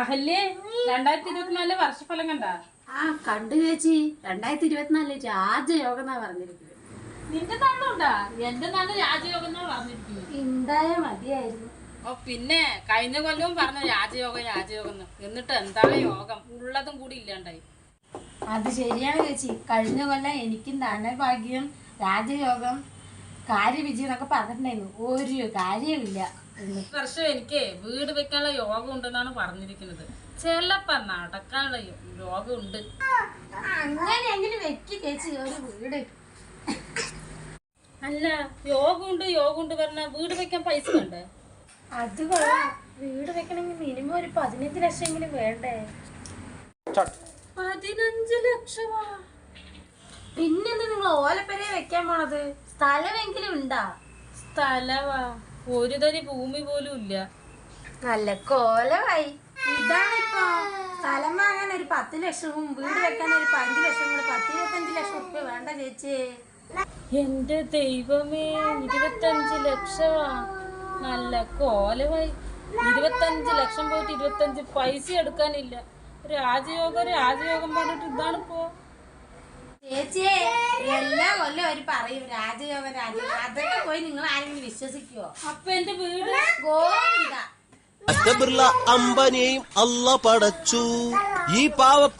അഹല്യേ രണ്ടായിരത്തി ഇരുപത്തിനാലിലെ വർഷഫലം കണ്ട? ആ കണ്ടു ചേച്ചി. രണ്ടായിരത്തി ഇരുപത്തിനാലിൽ രാജയോഗം എന്നാ പറഞ്ഞിരിക്കുന്നത്. നിന്റെ നാടുണ്ടാ എന്റെ നാട് രാജയോഗം എന്നാ പറഞ്ഞിരിക്കുന്നത്? ഉണ്ടായ മതിയായിരുന്നു. ഓ പിന്നെ കഴിഞ്ഞ കൊല്ലവും പറഞ്ഞ രാജയോഗം രാജയോഗം എന്നിട്ട് എന്താ യോഗം? ഉള്ളതും കൂടി ഇല്ലാണ്ടായി. അത് ശരിയാണ് ചേച്ചി. കഴിഞ്ഞ കൊല്ലം എനിക്കും ധനഭാഗ്യം രാജയോഗം കാര്യവിജയം എന്നൊക്കെ പറഞ്ഞിട്ടുണ്ടായിരുന്നു. ഒരു കാര്യമില്ല വർഷം എനിക്ക് വീട് വെക്കാനുള്ള യോഗം ഉണ്ടെന്നാണ് പറഞ്ഞിരിക്കുന്നത്. ചിലപ്പോ നടക്കാനുള്ള യോഗം ഉണ്ട്. അങ്ങനെയെങ്കിലും വെക്കി ചേച്ചി ഒരു വീട്. അല്ല യോഗമുണ്ട് ഉണ്ട് യോഗം ഉണ്ട് പറഞ്ഞ വീട് വെക്കാൻ പൈസ വേണ്ടേ? അത് വീട് വെക്കണമെങ്കിൽ മിനിമം ഒരു പതിനഞ്ച് ലക്ഷം എങ്കിലും വേണ്ടേ? പതിനഞ്ച് ലക്ഷമാ. പിന്നെന്താ നിങ്ങൾ ഓലപ്പരയെ വെക്കാൻ പോണത്? സ്ഥലമെങ്കിലും ഉണ്ടാ? സ്ഥലവാ. ഒരു തരി ഭൂമി പോലും ഇല്ല. നല്ല കോലമായി ഇതാണിപ്പോ സ്ഥലം വാങ്ങാൻ ഒരു പത്ത് ലക്ഷവും വീട് വെക്കാൻ ഒരു പതിനഞ്ച് ലക്ഷം കൂടെ പത്ത് ഇരുപത്തഞ്ച് ലക്ഷം ഒക്കെ വേണ്ട ചേച്ചി. എന്റെ ദൈവമേ ഇരുപത്തഞ്ച് ലക്ഷമാ നല്ല കോലമായി ഇരുപത്തഞ്ച് ലക്ഷം പോയിട്ട് ഇരുപത്തഞ്ച് പൈസ എടുക്കാനില്ല. രാജയോഗം രാജയോഗം പറഞ്ഞിട്ട് ഇതാണിപ്പോ. ചേച്ചിയെ കൊല്ലം അവർ പറയും രാജയോഗം രാജ അതൊക്കെ പോയി നിങ്ങൾ ആരെങ്കിലും വിശ്വസിക്കുവോ? അപ്പൊ എന്റെ വീട്? ഗോവിന്ദ. അഷ്ടബിർള അമ്പനെയും അല്ല പടച്ചു. ഈ പാവ